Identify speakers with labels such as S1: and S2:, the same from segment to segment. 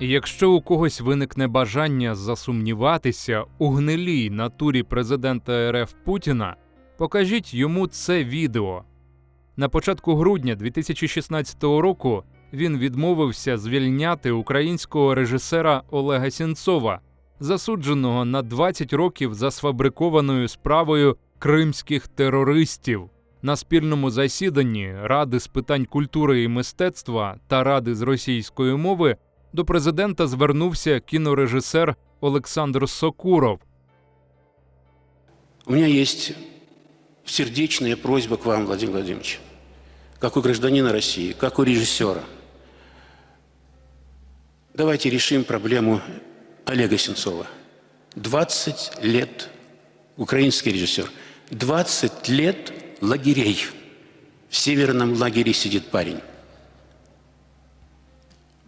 S1: Якщо у когось виникне бажання засумніватися у гнилій натурі президента РФ Путіна, покажіть йому це відео. На початку грудня 2016 року він відмовився звільняти українського режисера Олега Сінцова, засудженого на 20 років за сфабрикованою справою кримських терористів. На спільному засіданні Ради з питань культури і мистецтва та Ради з російської мови до президента звернувся кінорежисер Олександр Сокуров.
S2: У меня есть сердечная просьба к вам, Владимир Владимирович, как у гражданина России, как у режиссера. Давайте решим проблему Олега Сенцова. 20 лет украинский режиссер. 20 лет лагерей. В северном лагере сидит парень.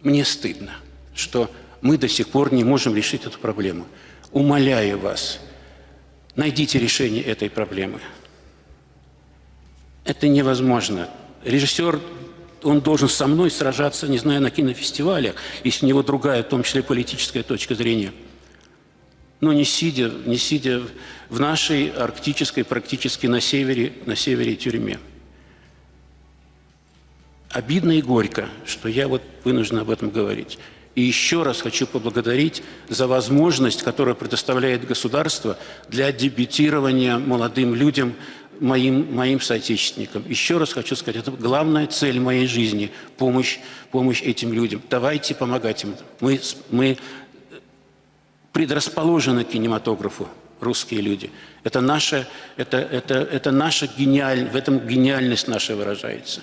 S2: Мне стыдно, что мы до сих пор не можем решить эту проблему. Умоляю вас, найдите решение этой проблемы. Это невозможно. Режиссер, он должен со мной сражаться, не знаю, на кинофестивалях, если у него другая, в том числе политическая точка зрения. Но не сидя, не сидя в нашей арктической, практически на севере, на севере тюрьме. Обидно и горько, что я вот вынужден об этом говорить. И еще раз хочу поблагодарить за возможность, которую предоставляет государство для дебютирования молодым людям, моим, моим соотечественникам. Еще раз хочу сказать, это главная цель моей жизни – помощь, помощь этим людям. Давайте помогать им. Мы, мы предрасположены к кинематографу, русские люди. Это наша, это, это, это наша гениаль, в этом гениальность наша выражается.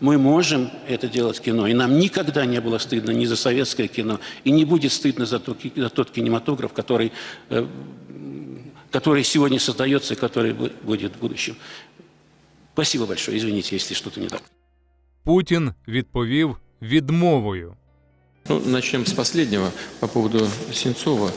S2: Мы можем это делать в кино, и нам никогда не было стыдно ни за советское кино, и не будет стыдно за, то- за тот кинематограф, который, э, который сегодня создается и который бу- будет в будущем. Спасибо большое. Извините, если что-то не так.
S1: Путін відповів відмовою.
S3: Ну, начнем с последнего по поводу Сенцова.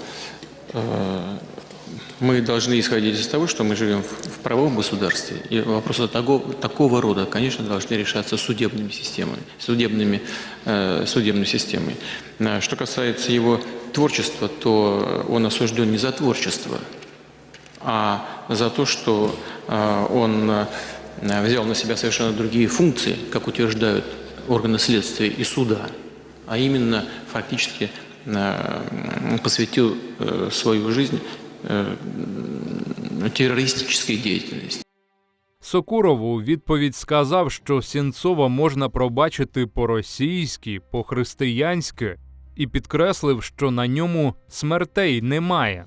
S3: мы должны исходить из того, что мы живем в правовом государстве, и вопросы того, такого рода, конечно, должны решаться судебными системами, судебными, э, судебной системой. А Что касается его творчества, то он осужден не за творчество, а за то, что э, он э, взял на себя совершенно другие функции, как утверждают органы следствия и суда, а именно фактически э, посвятил э, свою жизнь террористической деятельности.
S1: Сокуров у відповідь сказав, що Сінцова можна пробачити по-російськи, по-християнськи, і підкреслив, що на ньому смертей немає.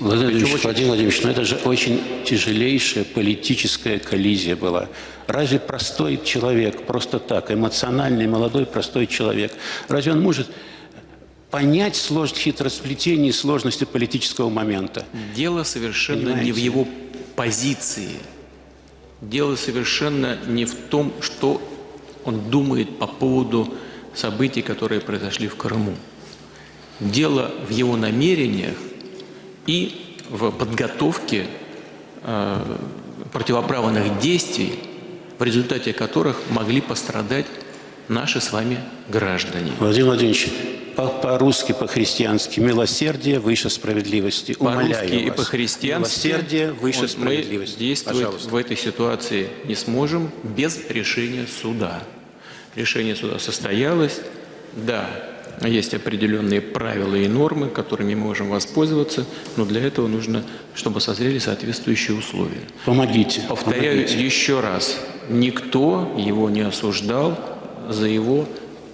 S2: Владимир Владимирович,
S3: очень-
S2: Владимир Владимирович, ну это же очень тяжелейшая политическая коллизия была. Разве простой человек, просто так, эмоциональный, молодой, простой человек, разве он может понять сложность хитросплетения и сложности политического момента?
S3: Дело совершенно не в
S2: Понимаете?
S3: его позиции. Дело совершенно не в том, что он думает по поводу событий, которые произошли в Крыму. Дело в его намерениях и в подготовке э, противоправных действий, в результате которых могли пострадать наши с вами граждане.
S2: Владимир Владимирович, по-русски, по-христиански, милосердие выше справедливости.
S3: По-русски и по-христиански
S2: Милосердие выше
S3: вот
S2: справедливости.
S3: мы действовать
S2: Пожалуйста.
S3: в этой ситуации не сможем без решения суда. Решение суда состоялось, да, есть определенные правила и нормы, которыми мы можем воспользоваться, но для этого нужно, чтобы созрели соответствующие условия.
S2: Помогите.
S3: Повторяю
S2: помогите.
S3: еще раз, никто его не осуждал за его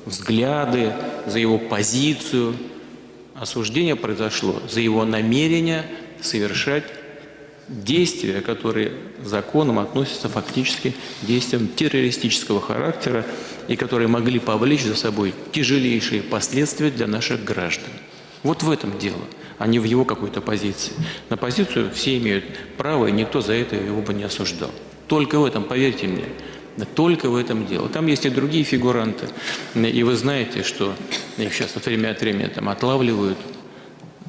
S3: взгляды, за его позицию. Осуждение произошло за его намерение совершать действия, которые законом относятся фактически к действиям террористического характера и которые могли повлечь за собой тяжелейшие последствия для наших граждан. Вот в этом дело, а не в его какой-то позиции. На позицию все имеют право, и никто за это его бы не осуждал. Только в этом, поверьте мне, только в этом дело. Там есть и другие фигуранты. И вы знаете, что их сейчас вот время от времени там отлавливают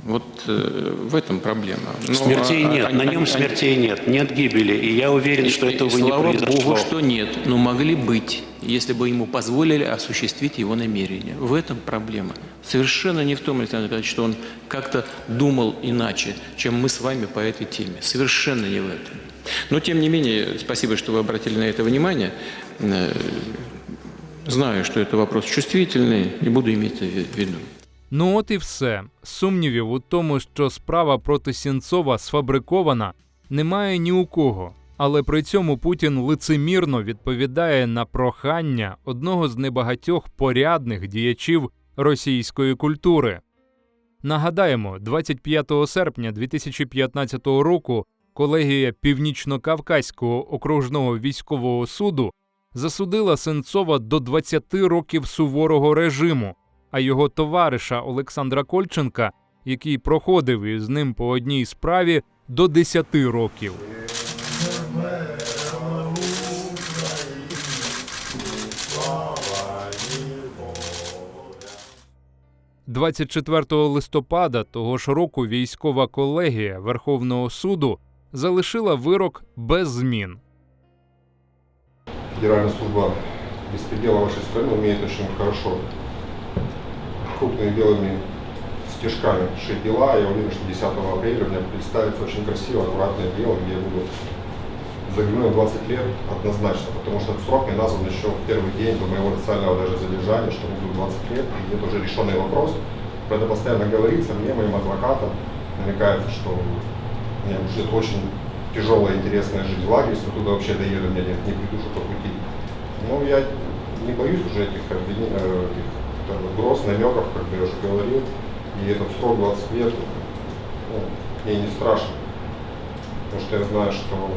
S3: Вот э, в этом проблема. Ну,
S2: Смертей
S3: а-
S2: нет,
S3: а-
S2: на
S3: а-
S2: нем
S3: а-
S2: смертей нет, нет гибели. И я уверен, что
S3: И- и
S2: этого не
S3: Слава
S2: произошло.
S3: Богу, что нет, но могли быть, если бы ему позволили осуществить его намерения. В этом проблема. Совершенно не в том, Александр Николаевич, что он как-то думал иначе, чем мы с вами по этой теме. Совершенно не в этом. Но, тем не менее, спасибо, что вы обратили на это внимание. Э, Знаю, что это вопрос чувствительный, и буду иметь это в виду.
S1: Ну от і все. Сумнівів у тому, що справа проти Сінцова сфабрикована, немає ні у кого. Але при цьому Путін лицемірно відповідає на прохання одного з небагатьох порядних діячів російської культури. Нагадаємо, 25 серпня 2015 року колегія Північно-Кавказького окружного військового суду засудила Сенцова до 20 років суворого режиму, а його товариша Олександра Кольченка, який проходив із ним по одній справі, до 10 років. – 24 листопада того ж року військова колегія Верховного суду залишила вирок без змін.
S4: Федеральная служба беспредела вашей страны очень хорошо крупными белыми стежками шить дела. Я уверен, что 10 апреля у меня представится очень красиво, аккуратное дело, где я буду загляну 20 лет однозначно, потому что этот срок мне назван еще в первый день до моего официального даже задержания, что будет 20 лет, и это уже решенный вопрос. Про это постоянно говорится, мне, моим адвокатам, намекается, что меня ждет очень тяжелая, интересная жизнь в лагере, если туда вообще доеду, меня нет, не придушу по пути. Но я не боюсь уже этих, обвинений, э, этих там, угроз, намеков, как я уже говорил, и этот срок 20 лет, ну, мне не страшно, потому что я знаю, что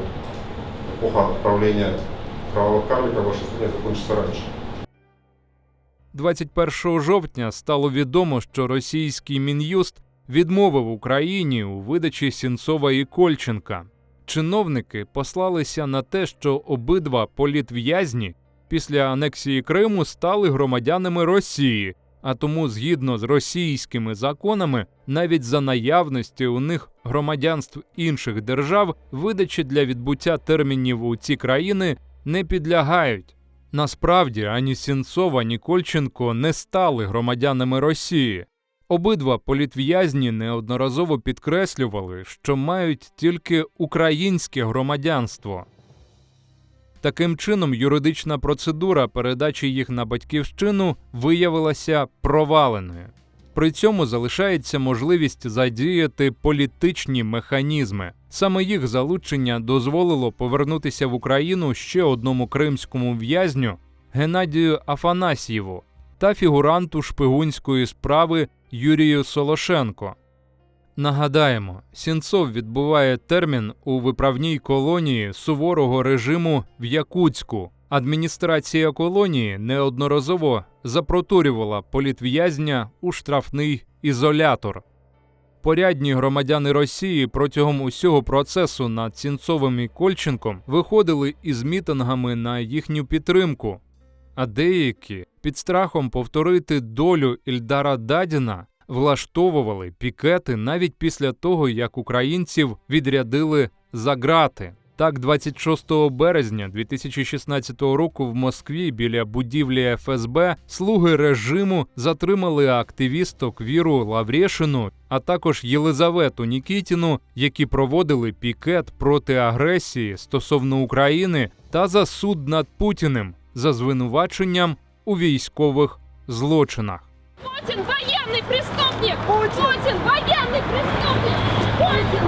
S4: эпоха правления кровавых карликов в вашей стране закончится раньше.
S1: 21 жовтня стало відомо, що російський мін'юст відмовив Україні у видачі Сінцова і Кольченка. Чиновники послалися на те, що обидва політв'язні після анексії Криму стали громадянами Росії, а тому, згідно з російськими законами, навіть за наявності у них громадянств інших держав, видачі для відбуття термінів у ці країни не підлягають. Насправді ані Сінцов, ані Кольченко не стали громадянами Росії. Обидва політв'язні неодноразово підкреслювали, що мають тільки українське громадянство. Таким чином, юридична процедура передачі їх на батьківщину виявилася проваленою. При цьому залишається можливість задіяти політичні механізми. Саме їх залучення дозволило повернутися в Україну ще одному кримському в'язню Геннадію Афанасьєву та фігуранту шпигунської справи Юрію Солошенко. Нагадаємо, Сінцов відбуває термін у виправній колонії суворого режиму в Якутську. Адміністрація колонії неодноразово запроторювала політв'язня у штрафний ізолятор. Порядні громадяни Росії протягом усього процесу над Сінцовим і Кольченком виходили із мітингами на їхню підтримку, а деякі під страхом повторити долю Ільдара Дадіна влаштовували пікети навіть після того, як українців відрядили за ґрати. Так, 26 березня 2016 року в Москві біля будівлі ФСБ слуги режиму затримали активісток Віру Лаврєшину, а також Єлизавету Нікітіну, які проводили пікет проти агресії стосовно України та за суд над Путіним за звинуваченням у військових злочинах.
S5: Путин военный преступник! Путин, военный преступник! Путин, Путин,